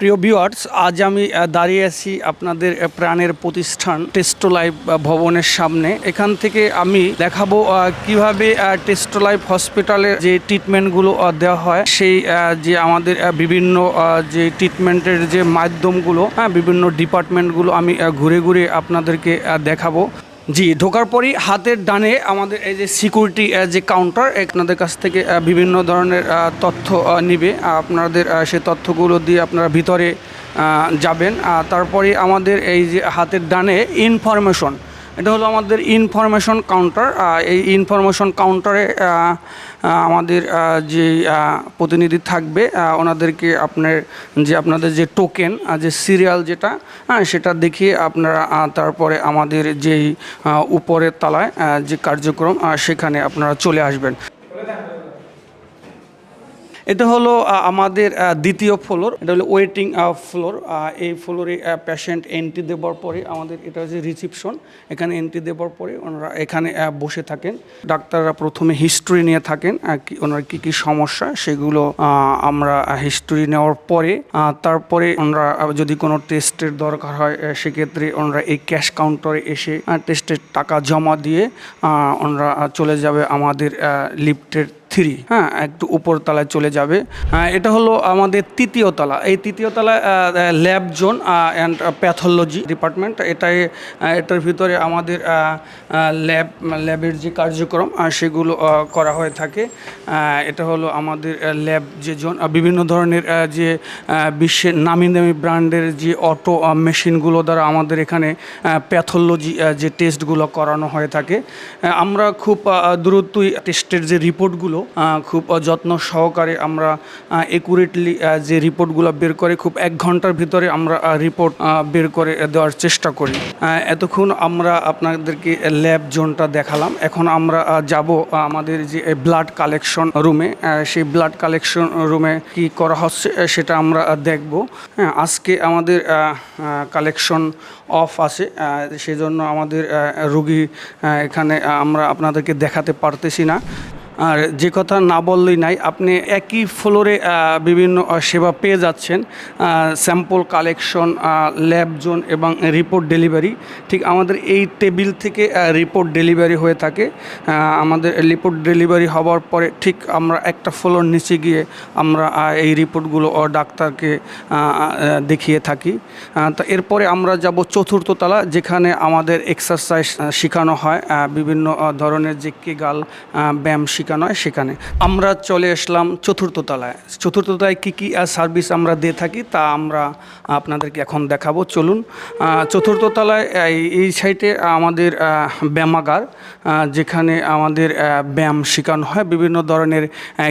প্রিয় ভিউয়ার্স আজ আমি দাঁড়িয়ে আছি আপনাদের প্রাণের প্রতিষ্ঠান টেস্টো লাইফ ভবনের সামনে। এখান থেকে আমি দেখাবো কীভাবে টেস্টো লাইফ হসপিটালের যে ট্রিটমেন্টগুলো দেওয়া হয়, সেই যে আমাদের বিভিন্ন যে ট্রিটমেন্টের যে মাধ্যমগুলো হ্যাঁ বিভিন্ন ডিপার্টমেন্টগুলো আমি ঘুরে ঘুরে আপনাদেরকে দেখাবো। জি, ঢোকার পরই হাতের ডানে আমাদের এই যে সিকিউরিটি যে কাউন্টার আপনাদের কাছ থেকে বিভিন্ন ধরনের তথ্য নিবে। আপনাদের সে তথ্যগুলো দিয়ে আপনারা ভিতরে যাবেন। তারপরে আমাদের এই যে হাতের ডানে ইনফরমেশন এটা হলো আমাদের ইনফরমেশন কাউন্টার এই ইনফরমেশন কাউন্টারে আমাদের যে প্রতিনিধি থাকবে ওনাদেরকে আপনার, যে আপনাদের যে টোকেন যে সিরিয়াল যেটা হ্যাঁ সেটা দেখিয়ে আপনারা তারপরে আমাদের যেই উপরের তালায় যে কার্যক্রম সেখানে আপনারা চলে আসবেন। এটা হলো আমাদের দ্বিতীয় ফ্লোর এটা হলো ওয়েটিং ফ্লোর এই ফ্লোরে পেশেন্ট এন্ট্রি দেওয়ার পরে আমাদের এটা হচ্ছে রিসিপশন এখানে এন্ট্রি দেওয়ার পরে ওনারা এখানে বসে থাকেন। ডাক্তাররা প্রথমে হিস্ট্রি নিয়ে থাকেন ওনার কী কী সমস্যা, সেগুলো আমরা হিস্ট্রি নেওয়ার পরে তারপরে ওনারা যদি কোনো টেস্টের দরকার হয় সেক্ষেত্রে ওনারা এই ক্যাশ কাউন্টারে এসে টেস্টের টাকা জমা দিয়ে ওনারা চলে যাবে আমাদের লিফটের থ্রি। হ্যাঁ একটু উপর তলায় চলে যাবে। হ্যাঁ, এটা হলো আমাদের তৃতীয় তলা। এই তৃতীয় তলায় lab zone and pathology department এটাই এটার ভিতরে আমাদের ল্যাব ল্যাবের যে কার্যক্রম সেগুলো করা হয়ে থাকে। এটা হলো আমাদের ল্যাব যে জোন। বিভিন্ন ধরনের যে বিশ্বের নামি দামি ব্র্যান্ডের যে অটো মেশিনগুলো দ্বারা আমাদের এখানে প্যাথোলজি যে টেস্টগুলো করানো হয়ে থাকে। আমরা খুব দ্রুতই টেস্টের যে রিপোর্টগুলো খুব যত্ন সহকারে আমরা একুরেটলি যে রিপোর্টগুলো বের করে খুব এক ঘণ্টার ভিতরে আমরা রিপোর্ট বের করে দেওয়ার চেষ্টা করি। এতক্ষণ আমরা আপনাদেরকে ল্যাব জোনটা দেখালাম। এখন আমরা যাব আমাদের যে ব্লাড কালেকশন রুমে সেই ব্লাড কালেকশন রুমে কি করা হচ্ছে সেটা আমরা দেখব। হ্যাঁ আজকে আমাদের কালেকশন অফ আছে। সেজন্য আমাদের রুগী এখানে আমরা আপনাদেরকে দেখাতে পারতেছি না। আর যে কথা না বললেই নাই, আপনি একই ফ্লোরে বিভিন্ন সেবা পেয়ে যাচ্ছেন স্যাম্পল কালেকশন ল্যাব জোন এবং রিপোর্ট ডেলিভারি ঠিক আমাদের এই টেবিল থেকে রিপোর্ট ডেলিভারি হয়ে থাকে। আমাদের রিপোর্ট ডেলিভারি হওয়ার পরে ঠিক আমরা একটা ফ্লোর নিচে গিয়ে আমরা এই রিপোর্টগুলো ডাক্তারকে দেখিয়ে থাকি। তো এরপরে আমরা যাব চতুর্থ তলা, যেখানে আমাদের এক্সারসাইজ শেখানো হয়। বিভিন্ন ধরনের যে কেগাল ব্যায়াম শেখানো হয় সেখানে। আমরা চলে আসলাম চতুর্থ তলায়। চতুর্থ কী কী সার্ভিস আমরা দিয়ে থাকি তা আমরা আপনাদেরকে এখন দেখাবো। চলুন চতুর্থ তলায় এই- সাইটে আমাদের ব্যায়ামাগার যেখানে আমাদের ব্যায়াম শেখানো হয়। বিভিন্ন ধরনের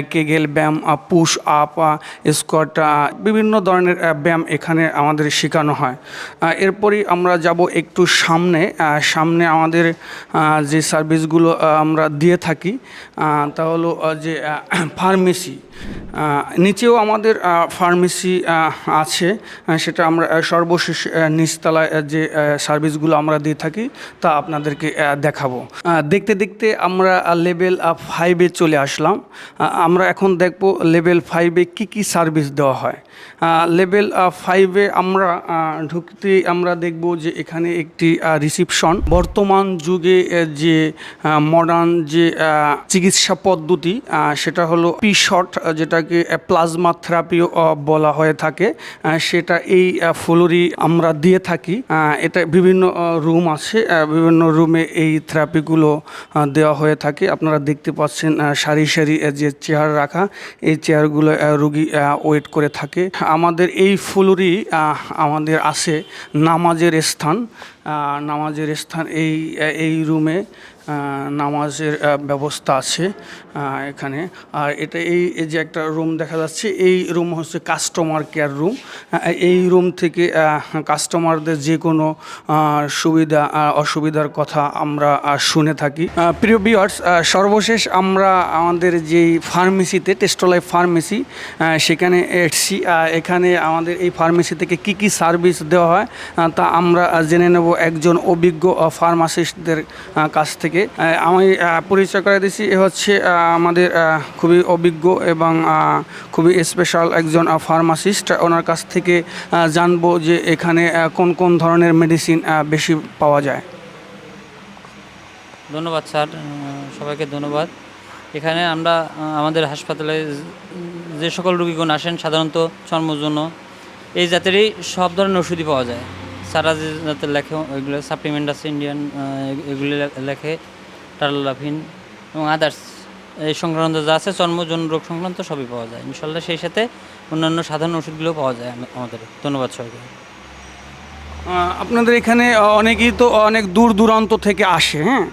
কেগেল ব্যায়াম পুশ আপ স্কোয়াট বিভিন্ন ধরনের ব্যায়াম এখানে আমাদের শেখানো হয়। এরপরই আমরা যাব একটু সামনে। সামনে আমাদের যে সার্ভিসগুলো আমরা দিয়ে থাকি তা হলো যে ফার্মেসি। নিচেও আমাদের ফার্মেসি আছে। সেটা আমরা সর্বশেষ নিচতলায় যে সার্ভিসগুলো আমরা দিয়ে থাকি, তা আপনাদেরকে দেখাবো। দেখতে দেখতে আমরা লেভেল ফাইভে চলে আসলাম। আমরা এখন দেখব লেভেল ফাইভে কি কি সার্ভিস দেওয়া হয়। লেভেল ফাইভে আমরা ঢুকতে আমরা দেখব যে এখানে একটি রিসিপশন বর্তমান যুগে যে মডার্ন যে চিকিৎসা পদ্ধতি সেটা হলো পি শট যেটাকে প্লাজমা থেরাপিও বলা হয়ে থাকে। সেটা এই ফ্লোরই আমরা দিয়ে থাকি। এটা বিভিন্ন রুম আছে। বিভিন্ন রুমে এই থেরাপিগুলো দেওয়া হয়ে থাকে। আপনারা দেখতে পাচ্ছেন সারি সারি যে চেয়ার রাখা, এই চেয়ারগুলো রুগী ওয়েট করে থাকে। আমাদের এই ফ্লোরই আমাদের আছে নামাজের স্থান। নামাজের স্থান এই এই রুমে নামাজের ব্যবস্থা আছে এখানে। আর এটা এই যে একটা রুম দেখা যাচ্ছে, এই রুম হচ্ছে কাস্টমার কেয়ার রুম এই রুম থেকে কাস্টমারদের যে কোনো সুবিধা অসুবিধার কথা আমরা শুনে থাকি। প্রিয় বিয়ার্স সর্বশেষ আমরা আমাদের যেই ফার্মেসিতে টেস্টোলাই ফার্মেসি সেখানে এসছি। এখানে আমাদের এই ফার্মেসি থেকে কি কি সার্ভিস দেওয়া হয় তা আমরা জেনে নেব একজন অভিজ্ঞ ফার্মাসিস্টদের কাছ থেকে। থেকে আমি পরিচয় করে দিচ্ছি এ হচ্ছে আমাদের খুবই অভিজ্ঞ এবং খুবই স্পেশাল একজন ফার্মাসিস্ট ওনার কাছ থেকে জানব যে এখানে কোন কোন ধরনের মেডিসিন বেশি পাওয়া যায়। ধন্যবাদ স্যার সবাইকে ধন্যবাদ। এখানে আমরা আমাদের হাসপাতালে যে সকল রোগীগণ আসেন, সাধারণত জন্য এই জাতেরই সব ধরনের ওষুধই পাওয়া যায়। সারা যে যাতে লেখে, ওইগুলো সাপ্লিমেন্ট আছে ইন্ডিয়ান এগুলি লেখে টার্লাফিন এবং আদার্স এই সংক্রান্ত যা আছে চর্মজন রোগ সংক্রান্ত সবই পাওয়া যায়। ইনশাল্লাহ সেই সাথে অন্যান্য সাধারণ ওষুধগুলো পাওয়া যায় আমাদের। ধন্যবাদ সবাইকে। আপনাদের এখানে অনেকেই তো অনেক দূর দূরান্ত থেকে আসে হ্যাঁ?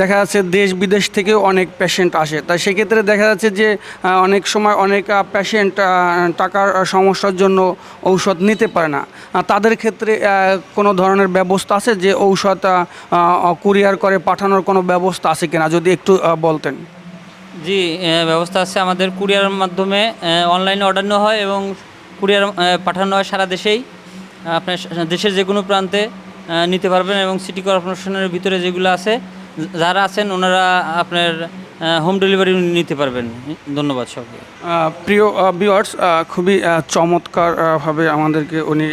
দেখা যাচ্ছে দেশ বিদেশ থেকেও অনেক পেশেন্ট আসে। তাই সেক্ষেত্রে দেখা যাচ্ছে যে অনেক সময় অনেক পেশেন্ট টাকার সমস্যার জন্য ঔষধ নিতে পারে না। তাদের ক্ষেত্রে কোনো ধরনের ব্যবস্থা আছে যে, ঔষধ কুরিয়ার করে পাঠানোর কোনো ব্যবস্থা আছে কিনা? যদি একটু বলতেন। জি ব্যবস্থা আছে আমাদের কুরিয়ারের মাধ্যমে অনলাইনে অর্ডার নেওয়া হয় এবং কুরিয়ার পাঠানো হয় সারা দেশেই। আপনার দেশের যে কোনো প্রান্তে নিতে পারবেন এবং সিটি কর্পোরেশনের ভিতরে যেগুলো আছে যারা আছেন ওনারা আপনার হোম ডেলিভারি নিতে পারবেন। ধন্যবাদ সবাইকে। আহ, প্রিয় ভিউয়ার্স খুবই আহ, চমৎকার আহ, ভাবে আমাদেরকে উনি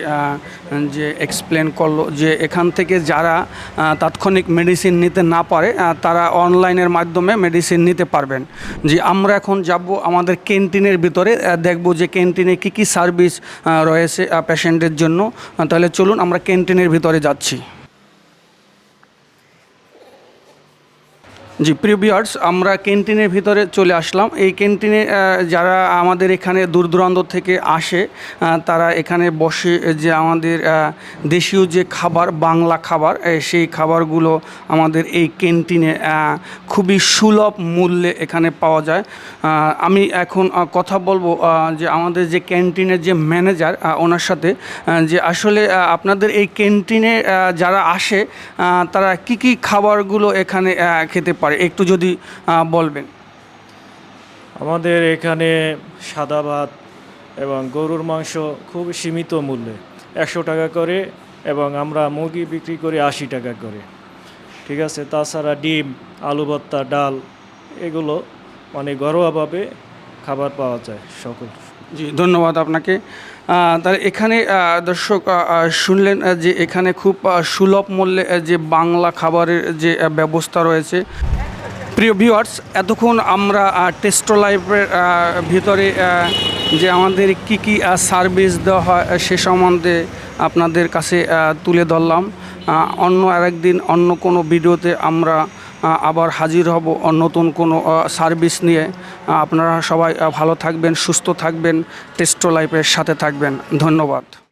যে এক্সপ্লেন করল যে এখান থেকে যারা তাৎক্ষণিক মেডিসিন নিতে না পারে তারা অনলাইনের মাধ্যমে মেডিসিন নিতে পারবেন। যে আমরা এখন যাব আমাদের ক্যান্টিনের ভিতরে দেখব যে ক্যান্টিনে কী কী সার্ভিস রয়েছে পেশেন্টের জন্য। তাহলে চলুন আমরা ক্যান্টিনের ভিতরে যাচ্ছি। জি, প্রিয় ভিউয়ার্স আমরা ক্যান্টিনের ভিতরে চলে আসলাম। এই ক্যান্টিনে যারা আমাদের এখানে দূর দূরান্ত থেকে আসে তারা এখানে বসে যে আমাদের দেশীয় যে খাবার, বাংলা খাবার সেই খাবারগুলো আমাদের এই ক্যান্টিনে খুবই সুলভ মূল্যে এখানে পাওয়া যায়। আমি এখন কথা বলব যে আমাদের যে ক্যান্টিনের যে ম্যানেজার ওনার সাথে যে আসলে আপনাদের এই ক্যান্টিনে যারা আসে তারা কি কি খাবারগুলো এখানে খেতে পারে? একটু যদি বলবেন। আমাদের এখানে সাদা ভাত এবং গরুর মাংস খুব সীমিত মূল্যে একশো টাকা করে এবং আমরা মুরগি বিক্রি করি আশি টাকা করে। ঠিক আছে? তাছাড়া ডিম আলু ভর্তা ডাল এগুলো মানে ঘরোয়াভাবে খাবার পাওয়া যায় সকল। জি ধন্যবাদ আপনাকে। তাহলে এখানে দর্শক শুনলেন যে এখানে খুব সুলভ মূল্যে যে বাংলা খাবারের যে ব্যবস্থা রয়েছে। প্রিয় ভিউয়ার্স এতক্ষণ আমরা টেস্টো লাইফের ভিতরে যে আমাদের কি কি সার্ভিস দেওয়া হয় সে সম্বন্ধে আপনাদের কাছে তুলে ধরলাম। অন্য আরেকদিন অন্য কোনো ভিডিওতে আমরা আবার হাজির হব নতুন কোনো সার্ভিস নিয়ে। আপনারা সবাই ভালো থাকবেন, সুস্থ থাকবেন টেস্টো লাইফের সাথে থাকবেন। ধন্যবাদ।